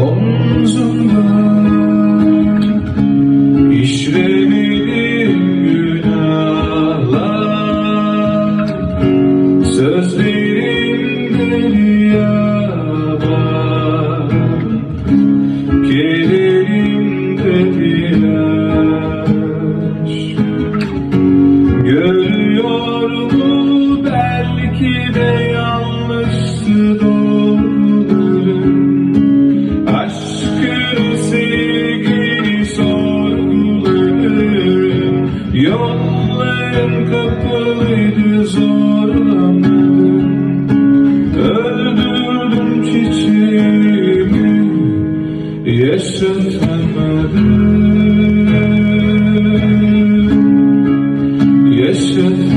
Omzumda Yolların kapalıydı zorlamadım Öldürdüm çiçeğimi Yaşatamadım. Yaşatamadım